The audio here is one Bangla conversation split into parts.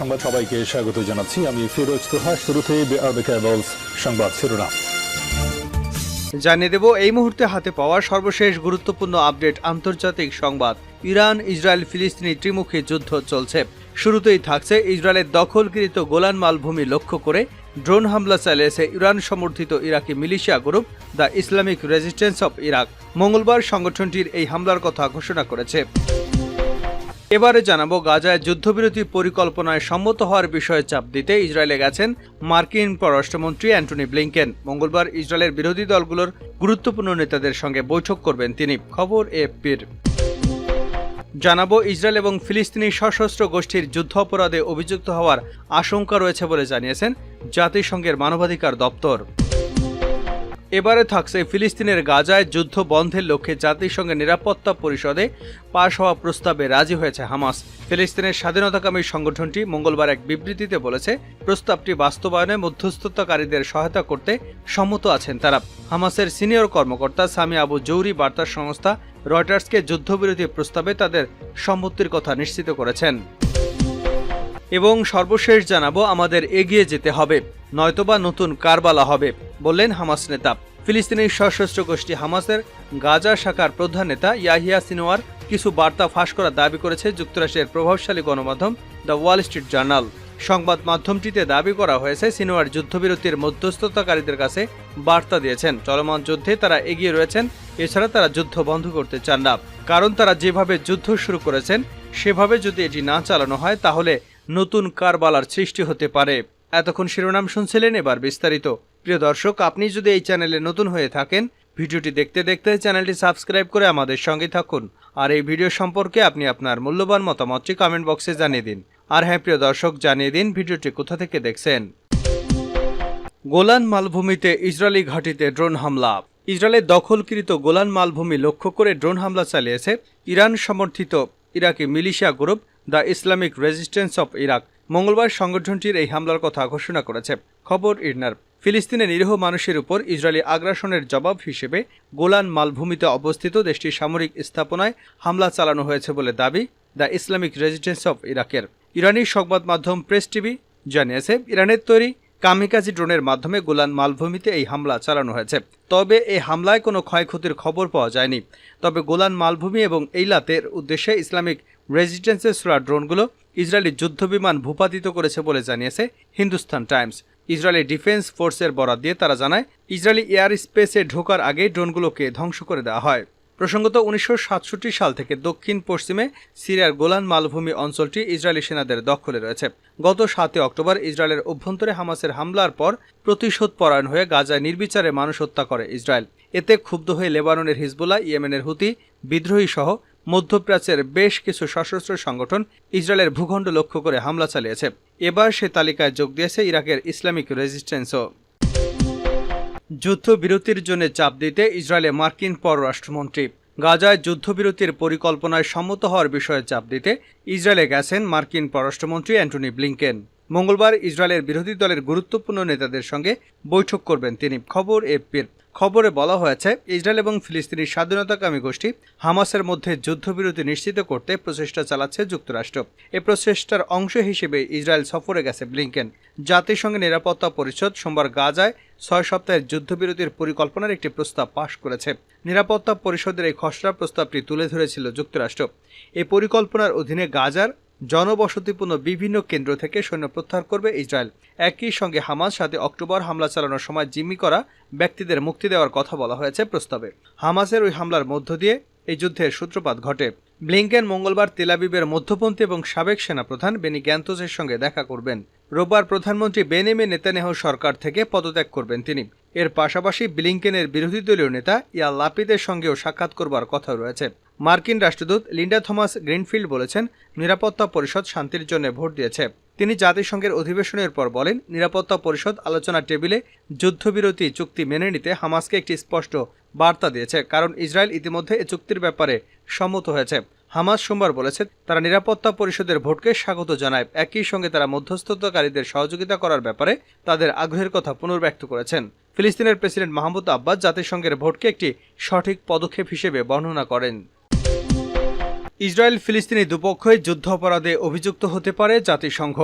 সংবাদ সবাইকে স্বাগত জানাচ্ছি। আমি ফিরোজ তোহা শুরুতে সংবাদ শিরোনাম। জানিয়ে দেব, এই মুহূর্তে হাতে পাওয়া সর্বশেষ গুরুত্বপূর্ণ আপডেট আন্তর্জাতিক সংবাদ। ইরান, ইসরায়েল, ফিলিস্তিনি ত্রিমুখী যুদ্ধ চলছে। শুরুতেই থাকছে ইসরায়েলের দখলকৃত গোলান মালভূমি লক্ষ্য করে ড্রোন হামলা চালিয়েছে ইরান সমর্থিত Iraqi militia group the Islamic Resistance of Iraq. মঙ্গলবার সংগঠনটির এই হামলার কথা ঘোষণা করেছে। এবারে জানাব গাজায় যুদ্ধবিরতি পরিকল্পনায় সম্মত হওয়ার বিষয়ে চাপ দিতে ইসরায়েলে গেছেন মার্কিন পররাষ্ট্রমন্ত্রী অ্যান্টনি ব্লিংকেন। মঙ্গলবার ইসরায়েলের বিরোধী দলগুলোর গুরুত্বপূর্ণ নেতাদের সঙ্গে বৈঠক করবেন তিনি। খবর এএফপির। জানাব ইসরায়েল এবং ফিলিস্তিনি সশস্ত্র গোষ্ঠীর যুদ্ধ অপরাধে অভিযুক্ত হওয়ার আশঙ্কা রয়েছে বলে জানিয়েছেন জাতিসংঘের মানবাধিকার দপ্তর। এবারে থাকছে ফিলিস্তিনের গাজায় যুদ্ধ বন্ধের লক্ষ্যে জাতিসংঘের নিরাপত্তা পরিষদে পাশ হওয়া প্রস্তাবে রাজি হয়েছে হামাস। ফিলিস্তিনের স্বাধীনতাকামী সংগঠনটি মঙ্গলবার এক বিবৃতিতে বলেছে, প্রস্তাবটি বাস্তবায়নে মধ্যস্থতাকারীদের সহায়তা করতে সম্মত আছেন তারা। হামাসের সিনিয়র কর্মকর্তা সামি আবু জৌরি বার্তা সংস্থা রয়টার্সকে যুদ্ধবিরতি প্রস্তাবে তাদের সম্মতির কথা নিশ্চিত করেছেন। এবং সর্বশেষ জানাব, আমাদের এগিয়ে যেতে হবে, নয়তোবা নতুন কারবালা হবে। বললেন হামাস নেতা। ফিলিস্তিনি সশস্ত্র গোষ্ঠী হামাসের গাজা শাখার প্রধান নেতা ইয়াহিয়া সিনোয়ার কিছু বার্তা ফাঁস করার দাবি করেছে যুক্তরাষ্ট্রের প্রভাবশালী গণমাধ্যম দ্য ওয়াল স্ট্রিট জার্নাল। সংবাদ মাধ্যমটিতে দাবি করা হয়েছে সিনোয়ার যুদ্ধবিরতির মধ্যস্থতাকারীদের কাছে বার্তা দিয়েছেন। চলমান যুদ্ধে তারা এগিয়ে রয়েছেন, এছাড়া তারা যুদ্ধ বন্ধ করতে চান না। কারণ তারা যেভাবে যুদ্ধ শুরু করেছেন, সেভাবে যদি এটি না চালানো হয়, তাহলে নতুন কারবালার সৃষ্টি হতে পারে। এতক্ষণ শিরোনাম শুনছিলেন এবার বিস্তারিত। প্রিয় দর্শক, আপনি যদি এই চ্যানেলে নতুন হয়ে থাকেন, ভিডিওটি দেখতে দেখতে চ্যানেলটি সাবস্ক্রাইব করে আমাদের সঙ্গে থাকুন। আর এই ভিডিও সম্পর্কে আপনি আপনার মূল্যবান মতামতটি কমেন্ট বক্সে জানিয়ে দিন। আর হ্যাঁ প্রিয় দর্শক, জানিয়ে দিন ভিডিওটি কোথা থেকে দেখছেন। গোলান মালভূমিতে ইসরায়েলি ঘাঁটিতে ড্রোন হামলা। ইসরায়েলের দখলকৃত গোলান মালভূমি লক্ষ্য করে ড্রোন হামলা চালিয়েছে ইরান সমর্থিত Iraqi militia group the Islamic Resistance of Iraq. মঙ্গলবার সংগঠনটির এই হামলার কথা ঘোষণা করেছে। খবর ইরনার। ফিলিস্তিনে নিরীহ মানুষের উপর ইসরায়েলি আগ্রাসনের জবাব হিসেবে গোলান মালভূমিতে অবস্থিত দেশটির সামরিক স্থাপনায় হামলা চালানো হয়েছে বলে দাবি দ্য ইসলামিক রেজিস্ট্যান্স অফ ইরাকের। ইরানি সংবাদ মাধ্যম প্রেস টিভি জানিয়েছে, ইরানের তৈরি কামিকাজি ড্রোনের মাধ্যমে গোলান মালভূমিতে এই হামলা চালানো হয়েছে। তবে এই হামলায় কোনো ক্ষয়ক্ষতির খবর পাওয়া যায়নি। তবে গোলান মালভূমি এবং এইলাতের উদ্দেশ্যে ইসলামিক রেজিস্ট্যান্সের সোরা ড্রোনগুলো ইসরায়েলি যুদ্ধবিমান ভূপাতিত করেছে বলে জানিয়েছে হিন্দুস্তান টাইমস। ইসরায়েলি ডিফেন্স ফোর্সের বরাদ দিয়ে তারা জানায়, ইসরায়েলি এয়ার স্পেসে ঢোকার আগে ড্রোনগুলোকে ধ্বংস করে দেওয়া হয়। প্রসঙ্গত, উনিশশো সাতষট্টি সাল থেকে দক্ষিণ পশ্চিমে সিরিয়ার গোলান মালভূমি অঞ্চলটি ইসরায়েলি সেনাদের দখলে রয়েছে। গত সাতই অক্টোবর ইসরায়েলের অভ্যন্তরে হামাসের হামলার পর প্রতিশোধ পরায়ণ হয়ে গাজায় নির্বিচারে মানুষ হত্যা করে ইসরায়েল। এতে ক্ষুব্ধ হয়ে লেবাননের হিজবুল্লাহ, ইয়েমেনের হুতি বিদ্রোহী সহ মধ্যপ্রাচ্যের বেশ কিছু সশস্ত্র সংগঠন ইসরায়েলের ভূখণ্ড লক্ষ্য করে হামলা চালিয়েছে। এবার সে তালিকায় যোগ দিয়েছে ইরাকের ইসলামিক রেজিস্ট্যান্সও। যুদ্ধবিরতির জন্য চাপ দিতে ইসরায়েলে মার্কিন পররাষ্ট্রমন্ত্রী। গাজায় যুদ্ধবিরতির পরিকল্পনায় সম্মত হওয়ার বিষয়ে চাপ দিতে ইসরায়েলে গেছেন মার্কিন পররাষ্ট্রমন্ত্রী অ্যান্টনি ব্লিংকেন। মঙ্গলবার ইসরায়েলের বিরোধী দলের গুরুত্বপূর্ণ নেতাদের সঙ্গে বৈঠক করবেন তিনি। খবর এফপির। খবরে বলা হয়েছে, ইসরায়েল এবং ফিলিস্তিনি স্বাধীনতাকামী গোষ্ঠী হামাসের মধ্যে যুদ্ধবিরতি নিশ্চিত করতে প্রচেষ্টা চালাচ্ছে যুক্তরাষ্ট্র। এ প্রচেষ্টার অংশ হিসেবে ইসরায়েল সফরে গেছে ব্লিংকেন। জাতিসংঘের নিরাপত্তা পরিষদ সোমবার গাজায় ছয় সপ্তাহের যুদ্ধবিরতির পরিকল্পনার একটি প্রস্তাব পাশ করেছে। নিরাপত্তা পরিষদের এই খসড়া প্রস্তাবটি তুলে ধরেছিল যুক্তরাষ্ট্র। এই পরিকল্পনার অধীনে গাজার জনবসতিপূর্ণ বিভিন্ন কেন্দ্র থেকে সৈন্য প্রত্যাহার করবে ইসরায়েল। একই সঙ্গে হামাস সাথে অক্টোবর হামলা চালানোর সময় জিম্মি করা ব্যক্তিদের মুক্তি দেওয়ার কথা বলা হয়েছে প্রস্তাবে। হামাসের ওই হামলার মধ্য দিয়ে এই যুদ্ধের সূত্রপাত ঘটে। ব্লিংকেন মঙ্গলবার তেলাবিবের মধ্যপন্থী এবং সাবেক সেনাপ্রধান বেনি গ্যান্তোসের সঙ্গে দেখা করবেন। রোববার প্রধানমন্ত্রী বেনেমে নেতানেহ সরকার থেকে পদত্যাগ করবেন তিনি। এর পাশাপাশি ব্লিংকেনের বিরোধী দলীয় নেতা ইয়া লাপিদের সঙ্গেও সাক্ষাৎ করবার কথা রয়েছে। মার্কিন রাষ্ট্রদূত লিন্ডা থমাস গ্রিনফিল্ড বলেছেন, নিরাপত্তা পরিষদ শান্তির জন্য ভোট দিয়েছে। তিনি জাতিসংঘের অধিবেশনের পর বলেন, নিরাপত্তা পরিষদ আলোচনা টেবিলে যুদ্ধবিরতি চুক্তি মেনে নিতে হামাসকে একটি স্পষ্ট বার্তা দিয়েছে, কারণ ইসরায়েল ইতিমধ্যে এ চুক্তির ব্যাপারে সম্মত হয়েছে। হামাস সোমবার বলেছে তারা নিরাপত্তা পরিষদের ভোটকে স্বাগত জানায়। একই সঙ্গে তারা মধ্যস্থতাকারীদের সহযোগিতা করার ব্যাপারে তাদের আগ্রহের কথা পুনর্ব্যক্ত করেছেন। ফিলিস্তিনের প্রেসিডেন্ট মাহমুদ আব্বাস জাতিসংঘের ভোটকে একটি সঠিক পদক্ষেপ হিসেবে বর্ণনা করেন। ইসরায়েল ফিলিস্তিনি দুপক্ষই যুদ্ধ অপরাধে অভিযুক্ত হতে পারে জাতিসংঘ।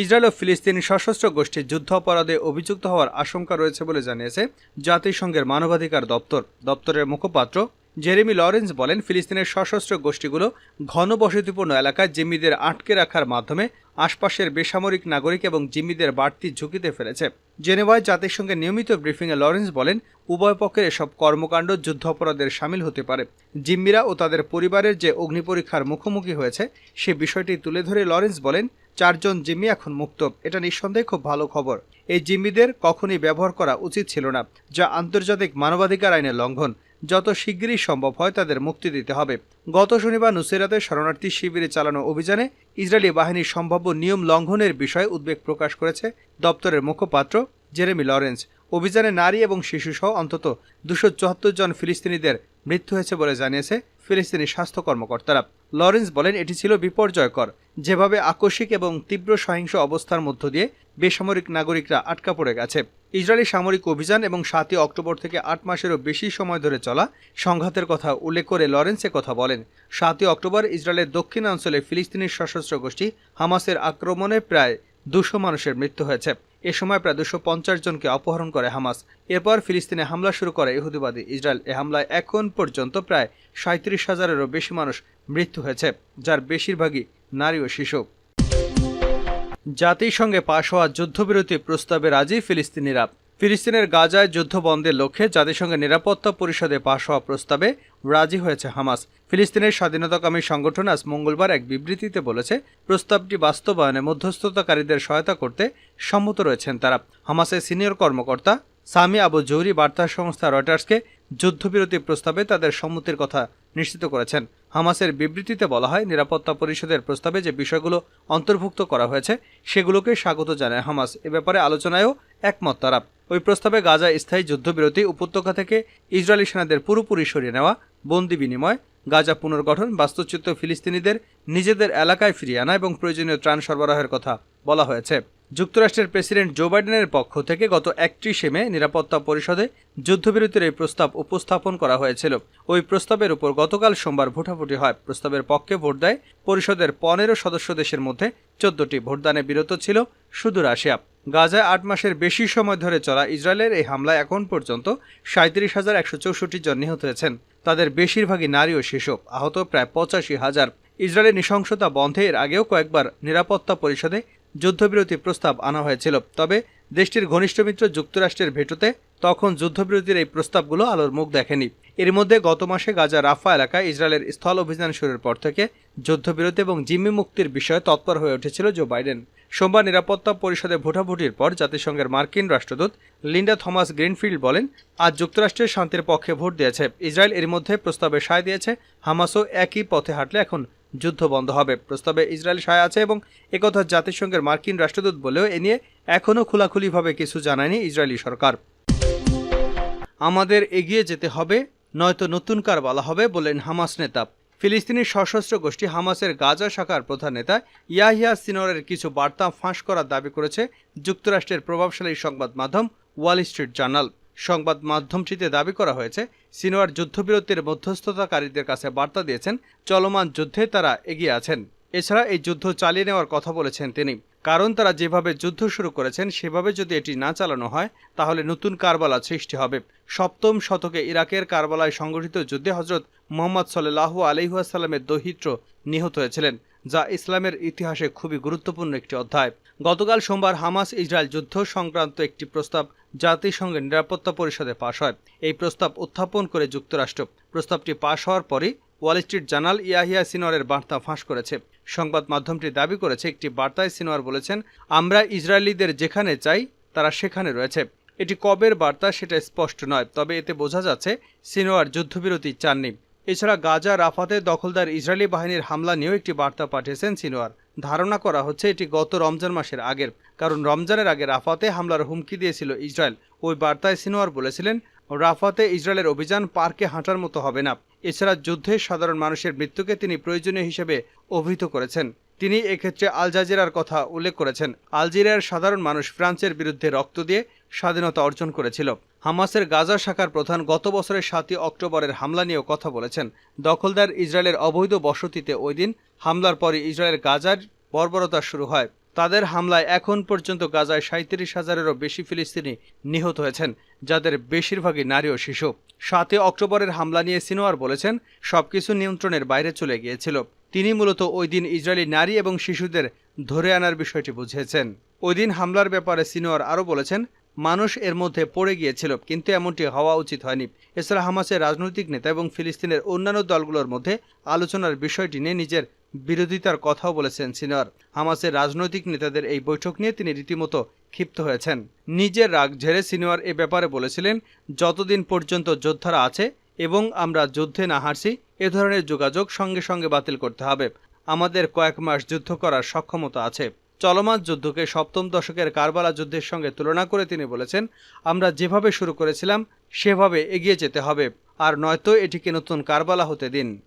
ইসরায়েল ও ফিলিস্তিন সশস্ত্র গোষ্ঠীর যুদ্ধ অপরাধে অভিযুক্ত হওয়ার আশঙ্কা রয়েছে বলে জানিয়েছে জাতিসংঘের মানবাধিকার দপ্তর। দপ্তরের মুখপাত্র জেরেমি লরেন্স বলেন, ফিলিস্তিনের সশস্ত্র গোষ্ঠীগুলো ঘনবসতিপূর্ণ এলাকায় জিম্মিদের আটকে রাখার মাধ্যমে আশপাশের বেসামরিক নাগরিক এবং জিম্মিদের বাড়তি ঝুঁকিতে ফেলেছে। জেনেভায় জাতিসংঘের নিয়মিত ব্রিফিংয়ে লরেন্স বলেন, উভয় পক্ষের এসব কর্মকাণ্ড যুদ্ধ অপরাধের সামিল হতে পারে। জিম্মিরা ও তাদের পরিবারের যে অগ্নিপরীক্ষার মুখোমুখি হয়েছে, সে বিষয়টি তুলে ধরে লরেন্স বলেন, চারজন জিম্মি এখন মুক্ত। এটা নিঃসন্দেহে খুব ভালো খবর। এই জিম্মিদের কখনই ব্যবহার করা উচিত ছিল না, যা আন্তর্জাতিক মানবাধিকার আইনের লঙ্ঘন। যত শিগগিরই সম্ভব হয় তাদের মুক্তি দিতে হবে। গত শনিবার নুসেরাতে শরণার্থী শিবিরে চালানো অভিযানে ইসরায়েলি বাহিনীর সম্ভাব্য নিয়ম লঙ্ঘনের বিষয়ে উদ্বেগ প্রকাশ করেছে দপ্তরের মুখপাত্র জেরেমি লরেন্স। অভিযানে নারী এবং শিশুসহ অন্তত দুশো চুয়াত্তর জন ফিলিস্তিনিদের মৃত্যু হয়েছে বলে জানিয়েছে ফিলিস্তিনি স্বাস্থ্য কর্মকর্তারা। লরেন্স বলেন, এটি ছিল বিপর্যয়কর। যেভাবে আকস্মিক এবং তীব্র সহিংস অবস্থার মধ্য দিয়ে বেসামরিক নাগরিকরা আটকা পড়ে গেছে। ইসরায়েলি সামরিক অভিযান এবং সাতই অক্টোবর থেকে আট মাসেরও বেশি সময় ধরে চলা সংঘাতের কথা উল্লেখ করে লরেন্স কথা বলেন। সাতই অক্টোবর ইসরায়েলের দক্ষিণাঞ্চলে ফিলিস্তিনি সশস্ত্র গোষ্ঠী হামাসের আক্রমণে প্রায় দুশো মানুষের মৃত্যু হয়েছে। এ সময় প্রায় দুশো পঞ্চাশ জনকে অপহরণ করে হামাস। এরপর ফিলিস্তিনে হামলা শুরু করে ইহুদিবাদী ইসরায়েল। এ হামলায় এখন পর্যন্ত প্রায় সাঁত্রিশ হাজারেরও বেশি মানুষ মৃত্যু হয়েছে, যার বেশিরভাগই নারী ও শিশু। জাতিসংঘে পাশ হওয়া যুদ্ধবিরতি প্রস্তাবে রাজি ফিলিস্তিনিরা। ফিলিস্তিনের গাজায় যুদ্ধ বন্ধের লক্ষ্যে জাতিসংঘের নিরাপত্তা পরিষদে পাশ হওয়া প্রস্তাবে রাজি হয়েছে হামাস। ফিলিস্তিনের স্বাধীনতাকামী সংগঠন আজ মঙ্গলবার এক বিবৃতিতে বলেছে, প্রস্তাবটি বাস্তবায়নে মধ্যস্থতাকারীদের সহায়তা করতে সম্মত রয়েছেন তারা। হামাসের সিনিয়র কর্মকর্তা সামি আবু জৌরি বার্তা সংস্থা রয়টার্সকে যুদ্ধবিরতি প্রস্তাবে তাদের সম্মতির কথা নিশ্চিত করেছেন। হামাসের বিবৃতিতে বলা হয়, নিরাপত্তা পরিষদের প্রস্তাবে যে বিষয়গুলো অন্তর্ভুক্ত করা হয়েছে, সেগুলোকে স্বাগত জানায় হামাস। এ ব্যাপারে আলোচনায়ও একমত তারা। ওই প্রস্তাবে গাজা স্থায়ী যুদ্ধবিরতি উপত্যকা থেকে ইসরায়েলি সেনাদের পুরোপুরি সরিয়ে নেওয়া, বন্দি বিনিময়, গাজা পুনর্গঠন, বাস্তুচ্যুত ফিলিস্তিনিদের নিজেদের এলাকায় ফিরিয়ে আনা এবং প্রয়োজনীয় ত্রাণ সরবরাহের কথা বলা হয়েছে। যুক্তরাষ্ট্রের প্রেসিডেন্ট জো বাইডেনের পক্ষ থেকে গত একত্রিশে মে নিরাপত্তা পরিষদে যুদ্ধবিরতির এই প্রস্তাব উপস্থাপন করা হয়েছিল। ওই প্রস্তাবের উপর গতকাল সোমবার ভোটাভুটি হয়। প্রস্তাবের পক্ষে ভোট দেয় পরিষদের পনেরো সদস্য দেশের মধ্যে চোদ্দটি। ভোটদানে বিরত ছিল শুধু রাশিয়া গাজায় আট মাসের বেশি সময় ধরে চলা ইসরায়েলের এই হামলায় এখন পর্যন্ত সাঁত্রিশ হাজার একশো চৌষট্টি জন নিহত হয়েছেন। তাদের বেশিরভাগই নারী ও শিশু, আহত প্রায় পঁচাশি হাজার। ইসরায়েলের নৃশংসতা বন্ধে এর আগেও কয়েকবার নিরাপত্তা পরিষদে যুদ্ধবিরতি প্রস্তাব আনা হয়েছিল। তবে দেশটির ঘনিষ্ঠ মিত্র যুক্তরাষ্ট্রের ভেটোতে তখন যুদ্ধবিরতির এই প্রস্তাবগুলো আলোর মুখ দেখেনি। এর মধ্যে গত মাসে গাজা রাফা এলাকায় ইসরায়েলের স্থল অভিযান শুরুর পর থেকে যুদ্ধবিরতি এবং জিম্মি মুক্তির বিষয়ে তৎপর হয়ে উঠেছিল জো বাইডেন। সোমবার নিরাপত্তা পরিষদে ভোটাভুটির পর জাতিসংঘের মার্কিন রাষ্ট্রদূত লিন্ডা থমাস গ্রিনফিল্ড বলেন, আজ যুক্তরাষ্ট্রের শান্তির পক্ষে ভোট দিয়েছে। ইসরায়েল এর মধ্যে প্রস্তাবে সায় দিয়েছে, হামাসও একই পথে হাঁটলে এখন যুদ্ধ বন্ধ হবে। প্রস্তাবে ইসরায়েল সায় আছে এবং একথা জাতিসংঘের মার্কিন রাষ্ট্রদূত বলেও এ নিয়ে এখনও খোলাখুলিভাবে কিছু জানায়নি ইসরায়েলি সরকার। আমাদের এগিয়ে যেতে হবে, নয়তো নতুন কার বলা হবে বলেন হামাস নেতা। ফিলিস্তিনি সশস্ত্র গোষ্ঠী হামাসের গাজা শাখার প্রধান নেতা ইয়াহিয়া সিনোরের কিছু বার্তা ফাঁস করার দাবি করেছে যুক্তরাষ্ট্রের প্রভাবশালী সংবাদ মাধ্যম ওয়াল স্ট্রিট জার্নাল। সংবাদ মাধ্যমটিতে দাবি করা হয়েছে, সিনোয়ার যুদ্ধবিরতির মধ্যস্থতাকারীদের কাছে বার্তা দিয়েছেন, চলমান যুদ্ধে তারা এগিয়ে আছেন। এছাড়া এই যুদ্ধ চালিয়ে নেওয়ার কথা বলেছেন তিনি। কারণ তারা যেভাবে যুদ্ধ শুরু করেছেন, সেভাবে যদি এটি না চালানো হয়, তাহলে নতুন কারবালা সৃষ্টি হবে। সপ্তম শতকে ইরাকের কারবালায় সংগঠিত যুদ্ধে হজরত মোহাম্মদ সাল্লাহ আলহিহাসাল্লামের দহিত্র নিহত হয়েছিলেন, যা ইসলামের ইতিহাসে খুবই গুরুত্বপূর্ণ একটি অধ্যায়। গতকাল সোমবার হামাস ইসরায়েল যুদ্ধ সংক্রান্ত একটি প্রস্তাব জাতিসংঘের নিরাপত্তা পরিষদে পাশ হয়। এই প্রস্তাব উত্থাপন করে যুক্তরাষ্ট্র। প্রস্তাবটি পাশ হওয়ার পরই ওয়াল স্ট্রিট জার্নাল ইয়াহিয়া সিনোয়ারের বার্তা ফাঁস করেছে। সংবাদ মাধ্যমটি দাবি করেছে, একটি বার্তায় সিনোয়ার বলেছেন, আমরা ইসরায়েলিদের যেখানে চাই, তারা সেখানে রয়েছে। এটি কবের বার্তা সেটা স্পষ্ট নয়, তবে এতে বোঝা যাচ্ছে সিনোয়ার যুদ্ধবিরতি চাননি। এছাড়া গাজা রাফাতে দখলদার ইসরায়েলি বাহিনীর হামলা নিয়েও একটি বার্তা পাঠিয়েছেন সিনোয়ার ধারণা করা হচ্ছে, এটি গত রমজান মাসের আগের, কারণ রমজানের আগে রাফাতে হামলার হুমকি দিয়েছিল ইসরায়েল। ওই বার্তায় সিনোয়ার বলেছিলেন রাফাতে ইসরায়েলের অভিযান পার্কে হাঁটার মতো হবে না। এছাড়া যুদ্ধে সাধারণ মানুষের মৃত্যুকে তিনি প্রয়োজনীয় হিসেবে অভিহিত করেছেন। তিনি এক্ষেত্রে আল জাজিরার কথা উল্লেখ করেছেন। আলজেরিয়ার সাধারণ মানুষ ফ্রান্সের বিরুদ্ধে রক্ত দিয়ে স্বাধীনতা অর্জন করেছিল। হামাসের গাজা শাখার প্রধান গত বছরের সাতই অক্টোবরের হামলা নিয়েও কথা বলেছেন। দখলদার ইসরায়েলের অবৈধ বসতিতে ওই দিন হামলার পরই ইসরায়েলের গাজার বর্বরতা শুরু হয়। তাদের হামলায় এখন পর্যন্ত গাজায় সাঁত্রিশ হাজারেরও বেশি ফিলিস্তিনি নিহত হয়েছেন, যাদের বেশিরভাগই নারী ও শিশু। সাতই অক্টোবরের হামলা নিয়ে সিনোয়ার বলেছেন, সবকিছু নিয়ন্ত্রণের বাইরে চলে গিয়েছিল। তিনি মূলত ওই দিন ইসরায়েলি নারী এবং শিশুদের ধরে আনার বিষয়টি বুঝিয়েছেন। ওই দিন হামলার ব্যাপারে সিনোয়ার আরও বলেছেন, মানুষ এর মধ্যে পড়ে গিয়েছিল, কিন্তু এমনটি হওয়া উচিত হয়নি। এছাড়া হামাসের রাজনৈতিক নেতা এবং ফিলিস্তিনের অন্যান্য দলগুলোর মধ্যে আলোচনার বিষয়টি নিয়ে নিজের বিরোধিতার কথাও বলেছেন সিনোয়ার হামাসের রাজনৈতিক নেতাদের এই বৈঠক নিয়ে তিনি রীতিমতো ক্ষিপ্ত হয়েছেন। নিজের রাগ ঝেড়ে সিনোয়ার এ ব্যাপারে বলেছিলেন, যতদিন পর্যন্ত যোদ্ধারা আছে এবং আমরা যুদ্ধে না হারছি, এ ধরনের যোগাযোগ সঙ্গে সঙ্গে বাতিল করতে হবে। আমাদের কয়েক মাস যুদ্ধ করার সক্ষমতা আছে। চলমান যুদ্ধকে সপ্তম দশকের কারবালা যুদ্ধের সঙ্গে তুলনা করে তিনি বলেছেন, আমরা যেভাবে শুরু করেছিলাম, সেভাবে এগিয়ে যেতে হবে। আর নয়তো এটিকে নতুন কারবালা হতে দিন।